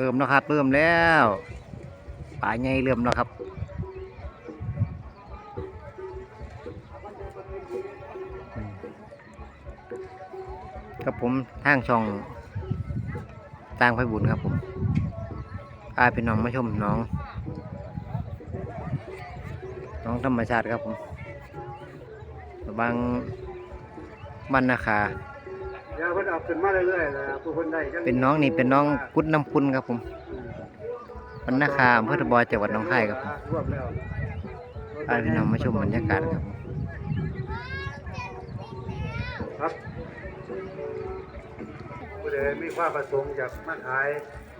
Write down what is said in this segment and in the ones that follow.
เริ่มแล้วครับ เริ่มแล้วป่าใหญ่เริ่มแล้วครับครับผมทางช่องต่างไพบุญครับผมพาพี่น้องมาชมน้อง น้องธรรมชาติครับผมบางบรรณาคาเดี๋ยวเพิ่นเอาขึ้นมาเรื่อยๆนะผู้คนได้จังเป็นน้องนี่เป็นน้องกุดน้ำคุณครับผมบรรณาคาอำเภอตะบอยจังหวัดหนองคายครับผมรวบแล้วพาพี่น้องมาชมบรรยากาศครับผมครับผู้ใดมีความประสงค์อยากมาขาย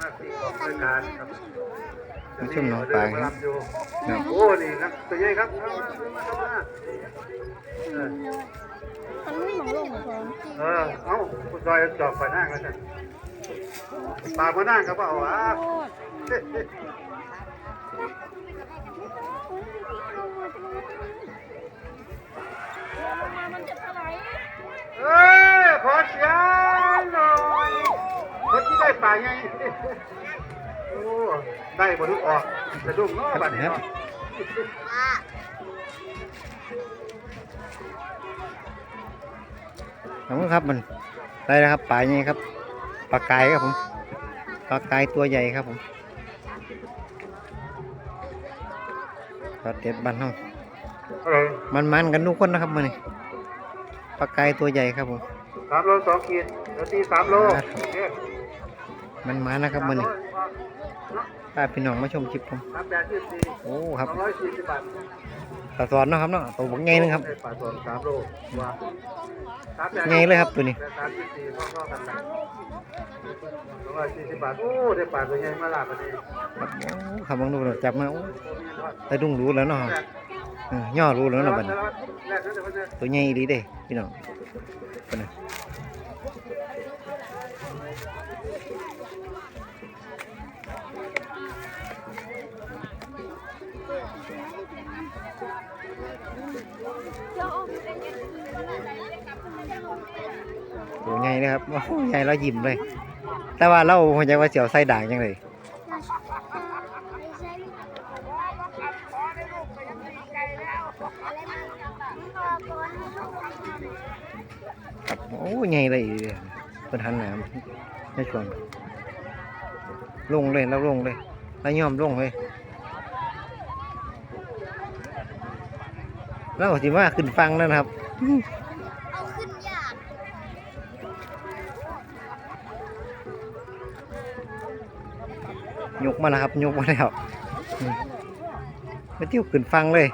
มาซื้อของบริการครับ มาชมน้องปลาครับอยู่ครับโอ้นี่ครับตัวใหญ่ครับเอามาเอามาเอามาเออมันไม่หมองลงเหรอเออเอาผู้ซอยจอกไปนั่งแล้วจ้ะปลามานั่งครับเอาอะโคตรมันจะถลายเอ้ยขอเสียงหน่อยคนที่ได้ป่าไง โอ้ได้บรรลุออกจะดุ้งเนาะบัดนี้เนาะขอบคุณครับมันได้แล้วครับปลาใหญ่ครับปลากายครับผมปลากายตัวใหญ่ครับผมปลาเด็ดบ้านเฮาเออมันมันๆกันทุกคนนะครับมื้อนี้ปลากายตัวใหญ่ครับผมสามโลสองขีดเดี๋ยวตีสามโลมันมานะครับมื้อนี้ พาพี่น้องมาชมคลิปผมสามแปดยี่สิบสี่โอ้ครับสองร้อยสี่สิบบาทตาสอนเนาะครับเนาะตัวบักใหญ่นึงครับได้ป่าสองสามโลว่าสามแปดใหญ่เลยครับตัวนี้สามยี่สิบสี่เท่าๆกันนะสองร้อยสี่สิบบาทโอ้ได้ป่าตัวใหญ่มาลาพอดีครับโอ้ขับบังดูเราจับมาโอ้ได้ดุ้งรู้แล้วเนาะเออย่อรู้แล้วเนาะบัดนี้แรกนั่นเดี๋ยวเพิ่นจะตัวใหญ่ดีเด้พี่น้องคนน่ะเจ้าออกเป็นยังไง ตัวใหญ่เลยครับโอ้โหใหญ่แล้วยิ้มเลย แต่ว่าเราหัวใจว่าเสียวไส้ด่างจังเลยครับโอ้ใหญ่เลยเป็นหันหนามไม่ชวนลงเลยแล้วลงเลยแล้วยอมลงเลยแล้วสิว่าขึ้นฟังแล้วนะครับ เอาขึ้นยาก ยก มาแล้วครับยกมาแล้วอืมไปเที่ยวขึ้นฟังเลย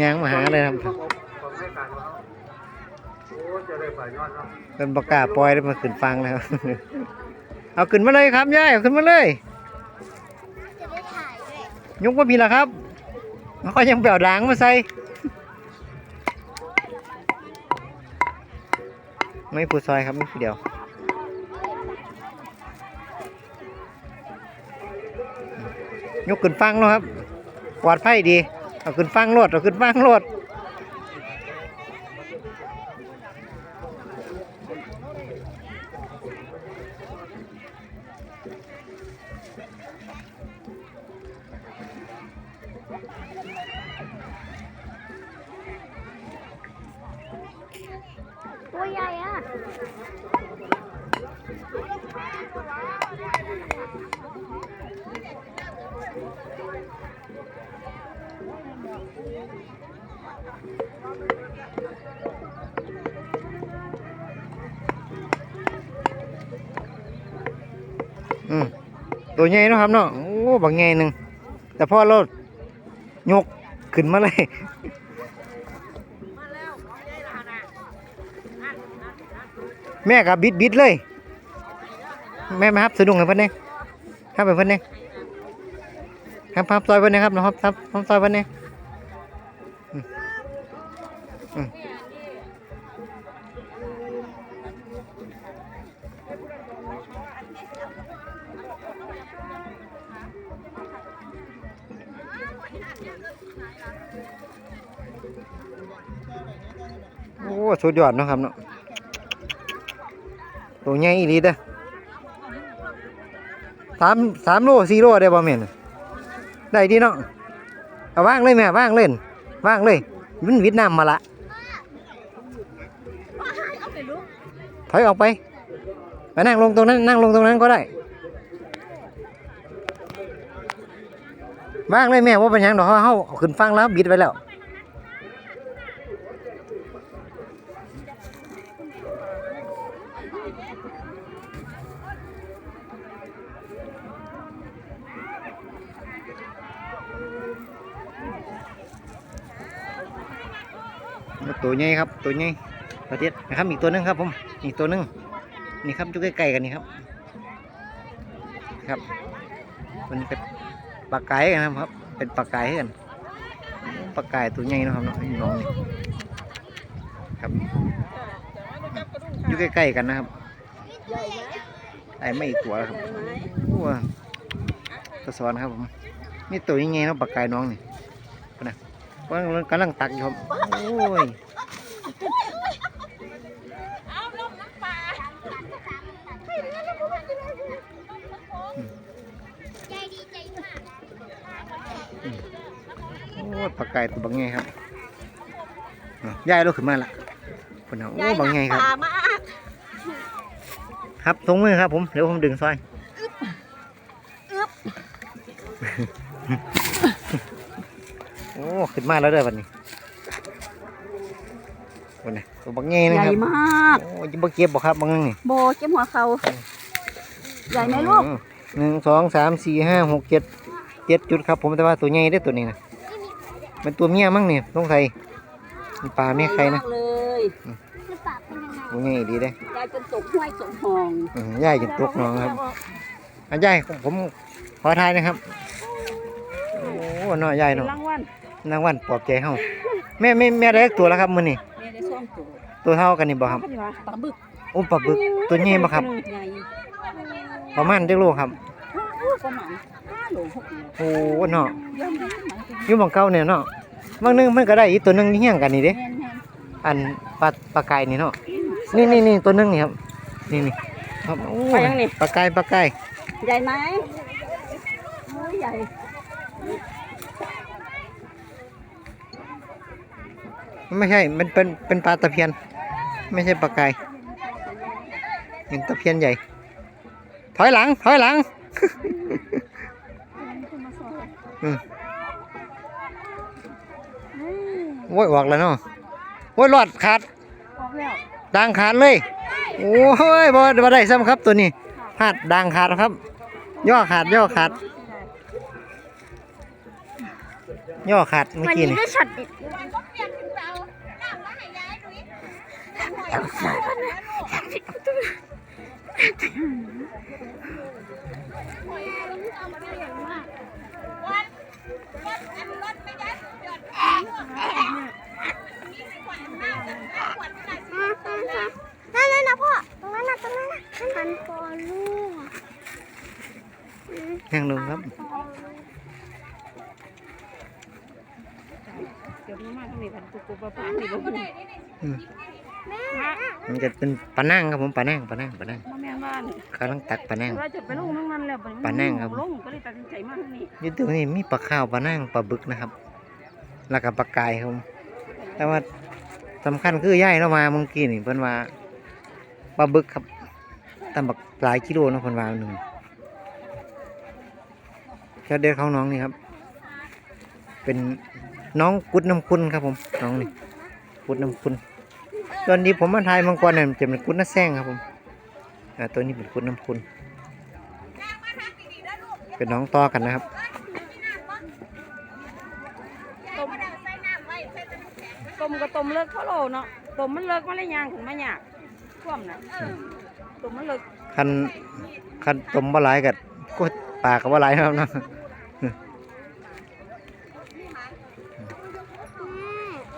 ยางมาหาเลยครับของให้การเราโอ้จะได้ป่ายอดเนาะเป็นประกล้าศปล่อยได้มาขึ้นฟังแล้วเอาขึ้นมาเลยครับยายเอาขึ้นมาเลยจะได้ถ่ายด้วยยกมาพี่ละครับแล้วก็ยังเปล่าด่างมาใส่ไม่ผู้ซอยครับไม่ผู้เดียว ยกขึ้นฟังแล้วครับปลอดภัยดีเอาขึ้นฟังรถเอาขึ้นฟังรถตัวใหญ่อะ อืมตัวใหญ่นะครับเนาะโอ้บางใหญ่หนึ่งแต่พ่อเรายกขึ้นมาเลยแม่กับบิดบิดเลย แม่มาครับสะดุ้งให้เพิ่นเองครับไปเพิ่นเองครับครับซอยเพิ่นเองครับนะครับครับครับซอยเพิ่นเองอืมอืม โอ้สุดยอดนะครับเนาะตัวใหญ่อีหลีเด้อสามสามโลสี่โลได้บ่แม่นได้ดีเนาะเอาว่างเลยแม่ว่างเล่นว่างเลยมันวิดน้ำมาละ ถอยออกไปไปนั่งลงตรงนั้นนั่งลงตรงนั้นก็ได้ว่างเลยแม่ว่าเป็นยังดอกเฮาขึ้นฟังแล้วบิดไว้แล้วตัวใหญ่ครับตัวใหญ่ประเทศนะครับอีกตัวหนึงครับผม อีกตัวหนึงนี่ครับอยู่ใกล้ๆกันนี่ครับ ครับมันเป็นปลาไก่กันนะครับ เป็นปลาไก่กันปลาไก่ตัวใหญ่นะครับน้องนี่ครับอยู่ใกล้ๆกันนะครับไอ้ไม่อีกตัวแล้วครับโอ้กระสอนครับผมนี่ตัวใหญ่ๆเนาะปลาไก่น้องนี่นะกำลังกำลังตักอยู่ครับโอ้ย ใจดีใจมาก โอ้ ยปลาไก่ตัวบางไงครับอะย่ายเราขึ้นมาละคนเอาโอ้บางไงครับปลามากครับตรงมือครับ ผมเดี๋ยวผมดึงซอยโอ้ขึ้นมาแล้วเด้อวันนี้วันนี้ตัวบางไงนะใหญ่ครับมากโอ้ยจะบ่เก็บบ่ครับบางนี่โบเจ็บหัวเขาใหญ่ไหมลูกอืมหนึ่งสองสามสี่ห้าหกเจ็ดเจ็ดจุดครับ ผมแต่ว่าตัวใหญ่ได้อตัวนี้นะ เป็นตัวเมียมั้งเนี่ยต้องใส่มันปลาเมียใครนะมากเลยคือปากเป็นยังไงตัวใหญ่ดีเด้ยายจนตกห้วยสมหองอืมย่ายจนตกน้องครับอาย่ายผมขอทายนะครับ โอ้น้อยใหญ่เนาะรางวัลนางวันปลอบใจเฮาแม่แม่แม่ได้ตัวแล้วครับมื้อนี้แม่ได้ซ่อมตัวตัวเท่ากันนี่บ่ครับเขาจะว่าปลาบึกโอ้ปลาบึกตัวใหญ่บ่ครับ ใหญ่ประมาณจักโลครับประมาณ ห้าโลหกโลโอ้เนาะเยอะมากหมายถึงอยู่หม่องเก่าเนี่ยเนาะบางนึงมันก็ได้อีกตัวหนึงที่เฮียงกันนี่เด้แม่นอันปลาปลาไก่นี่เนาะนี่นี่นี่ตัวหนึงนี่ครับนี่นี่ครับโอ้ๆไปยังนี่ ปลาไก่ปลาไก่ใหญ่ไหมโอ้ยใหญ่มันไม่ใช่มันเป็นเป็นปลาตะเพียน ไม่ใช่ปลาไก่เป็นตะเพียนใหญ่ ถอยหลังถอยหลังอืม โอ้ยออกแล้วเนาะโอ้ยรอดขาดออกแล้วด่างขาดเลย โอ้ยบ่บ่ได้ซ้ำครับตัวนี้พลาดด่างขาดครับ ย่อขาดย่อขาด ย่อขาดเมื่อวันกี้นี้นี่ได้ช็อตเด็ดนั่นนั่นนะพ่อ ตรงนั้นนะตรงนั้น นะพันคอลูกนั่งลงครับเดี๋ยวนี้มาทางนี้พันตุกุปลาปลานี่บ่ฮู้อืมแม่มันจะเป็นปลานั่งครับผมปลานั่งปลานั่งปลานั่งมาแม่นบ้านกำลังตักปลานั่งเราจะไปลงนั่งนั่นแล้วบัดปลาแน่งครับลงก็เลยตัดสินใจมาทางนี้อยุตรงนี้มีปลาข้าวปลานั่งปลาบึกนะครับ แล้วก็ปลากายครับผมแต่ว่าสำคัญคือย่ายเรามาเมื่อกี้นี่เพิ่นว่าปลาบึกครับ ตั้งบักหลายกิโลนะเพิ่นว่าหนึ่งเจ้าเด็ดของน้องนี่ครับ เป็นน้องกุดน้ำคุณครับผมน้องนี่กุดน้ำคุณ ตอนนี้ผมมาทายมังกรเนี่ยจะเป็นกุดน้ำแซงครับผมอ่าตัวนี้เป็นกุดน้ำคุณ เป็นน้องต่อกันนะครับต้มก็ต้มเลิกเขาโลเนาะต้มมันเลิกมันเลยยางถึงมายากท่วมนะ ต้มมันเลิกคันคันต้มบะหลายกับก็ปลากับบะหลายนะครับเนาะ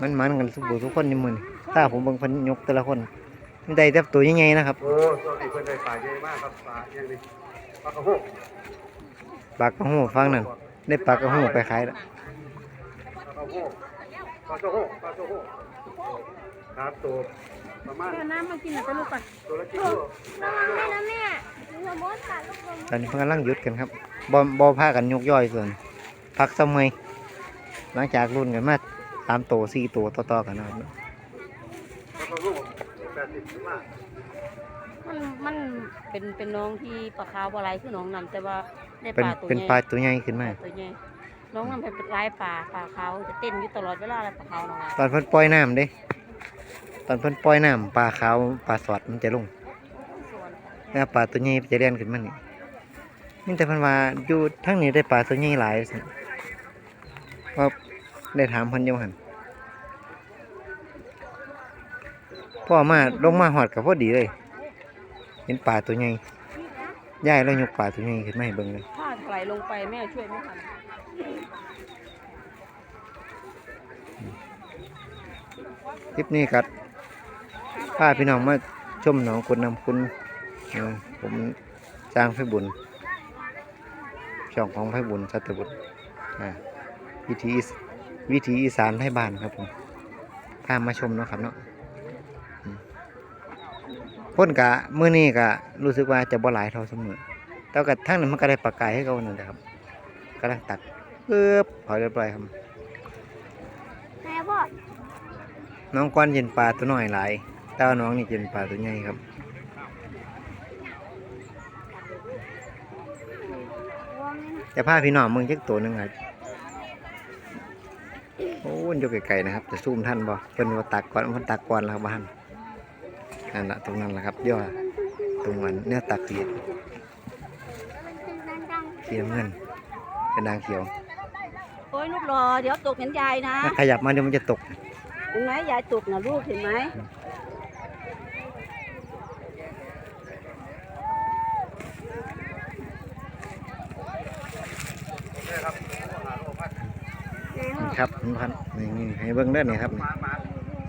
มันมันกันทุกบุทุกคนนี่มือนี่ถ้าผมเบิ่งเพันยกแต่ละคนมันได้แต่ตัวใหญ่ๆนะครับโอ้ตัวนี้เพิ่นได้ป่าใหญ่มากครับป่าอย่างนี้ปลากระโหกปลากระหูฟังนั่นได้ปลากระหูไปขายแล้วปลากระโหกปลากระโหกปลากระโหกครับตัว ประมาณแม่น้ำมากินหน่อยไปลูกไปตัวละกิโลระวังแม่นะแม่สมมติค่ะลูกลมตอนนี้เพิ่งกำลังหยุดกันครับบ่บ่พากันยกย่อยส่วนพักสมัยหลังจากรุ่นกันมาสามตัวสี่ตัวต่อๆกันนะครับแล้วก็ลูกแปดสิบขึ้นมามันมันเป็นเป็นน้องที่ปลาขาวปลาไหลคือน้องนั่นแต่ว่าได้เป็นปลาตัวเป็นใหญ่ปลาตัวใหญ่ขึ้นมา ตัวใหญ่น้องนั่นเป็นลายปลาปลาขาวจะเต้นอยู่ตลอดเวลาเลยปลาขาวน้องอะตอนเพิ่นปล่อยน้ำเด้ ตอนเพิ่นปล่อยน้ำปลาขาวปลาสอดมันจะลงส่วนแล้วปลาตัวใหญ่จะเล่นขึ้นมานี่นี่แต่เพิ่นว่าอยู่ทั้งนี้ได้ปลาตัวใหญ่หลายสิว่าได้ถามเพิ่นอยู่หั่นพ่อมาลงมาหอดกับพอดีเลย เห็นปลาตัวใหญ่ย่ายแล้วยกปลาตัวใหญ่ขึ้นมาให้เบิ่งเลยถ้าถลายลงไปแม่ช่วยไม่ทันคลิปนี้กัด พาพี่น้องมาชมหนองคุณนำคุณเออผมจ้างไฟบุญ ช่องของไฟบุญสัตบุตรอ่าวิธีอีสวิธีอีสานให้บ้านครับผมพามาชมเนาะครับเนาะอืมพ่นกะมื้อนี้กะรู้สึกว่าจะบ่หลายเท่าเสมอแต่กะทั้งนั้นมันก็ได้ปลากายให้เขานั่นแหละครับกำลังตักปึ๊บพอเรียบร้อยครับแม่พ่อน้องก้อนเย็นปลาตัวน้อยหลายแต่ว่าน้องนี่เย็นปลาตัวใหญ่ครับระวังแม่นะแต่พาพี่น้องมึงจักตัวหนึงครับโอ้ยอยู่ไกลๆนะครับจะซูมท่านบ่เพิ่นว่าตักก่อนเพิ่นตักก่อนแล้วครับบ้านนั่นละตรงนั้นแหละครับเดี๋ยวตรงนั้นเนี่ยตักสีมันดังสีน้ำเงินเป็นนางเขียวโอ้ยลูกรอเดี๋ยวตกเห็นยายนะถ้าขยับมาเดี๋ยวมันจะตกเห็นไหมยายตกนะลูกเห็นไหม ครับนี่ครันี่นี่ให้เบิ่งเด้อนี่ครับนี่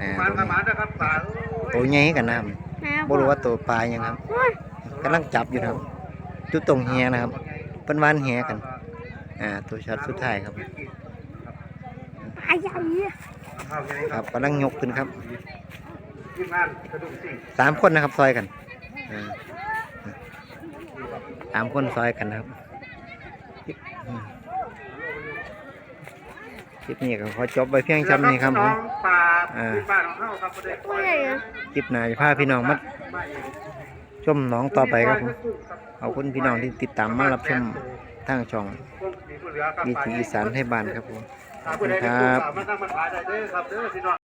อ่าตัวมานี้มานะครับปลาเอ้ยวใหญ่กันนะครับแม่บ่รู้ว่าตัวปลายังครับกำลังจับอยู่นะครับจุดตรงเฮียนะครับเพิ่นวานเฮียกัน อ่า ตัวช็อตสุดท้ายครับปลาใหญ่อะข้าวใหญ่ครับกำลังยกขึ้นครับสามคนนะครับซอยกันสามคนซอยกันนะครับ คลิปนี้ก็ขอจบไปเพียงจำนี้ครับผน้อมงปลาอ่าที่บ้านของเขาครับบ่ได้ตัวใหญ่อะคลิปหน้าจะพาพี่น้องมาไม่ชมหน้องต่อไปครับผมขอบคุณพี่น้องที่ติดตามมารับชมทางช่องวิถีอีสานให้บ้านครับผมขอบคุณครับ